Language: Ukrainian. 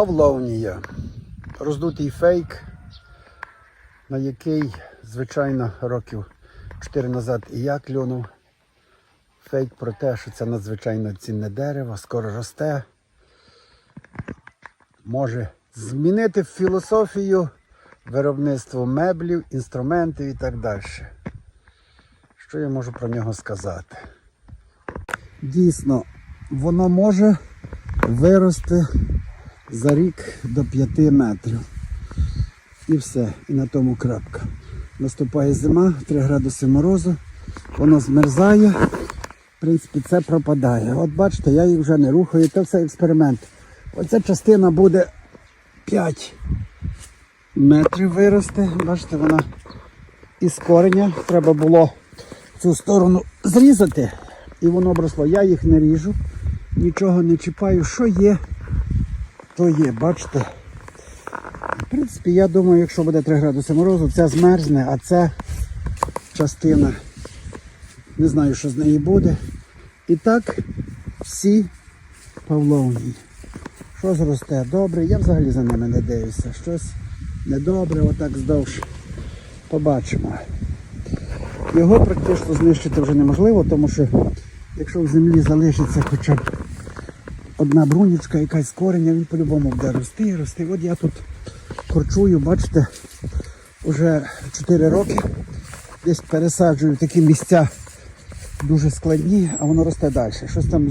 Павловнія. Роздутий фейк, на який, звичайно, років 4 назад і я клюнув. Фейк про те, що це надзвичайно цінне дерево, скоро росте. Може змінити філософію виробництва меблів, інструментів і так далі. Що я можу про нього сказати? Дійсно, воно може вирости за рік до 5 метрів. І все, і на тому крапка. Наступає зима, 3 градуси морозу, воно змерзає, в принципі, це пропадає. От бачите, я їх вже не рухаю, це все експеримент. Оця частина буде 5 метрів вирости. Бачите, вона із кореня. Треба було цю сторону зрізати, і воно обросло. Я їх не ріжу, нічого не чіпаю. Що є, то є, бачите. В принципі, я думаю, якщо буде 3 градуси морозу, ця змерзне, а ця частина, не знаю, що з неї буде. І так всі павловні. Що зросте добре, я взагалі за ними не дивлюся. Щось недобре, отак здовж побачимо. Його практично знищити вже неможливо, тому що якщо в землі залишиться хоча б одна брунічка, якась кореня, він по-любому буде рости і рости. От я тут корчую, бачите, вже 4 роки. Десь пересаджую такі місця дуже складні, а воно росте далі. Щось там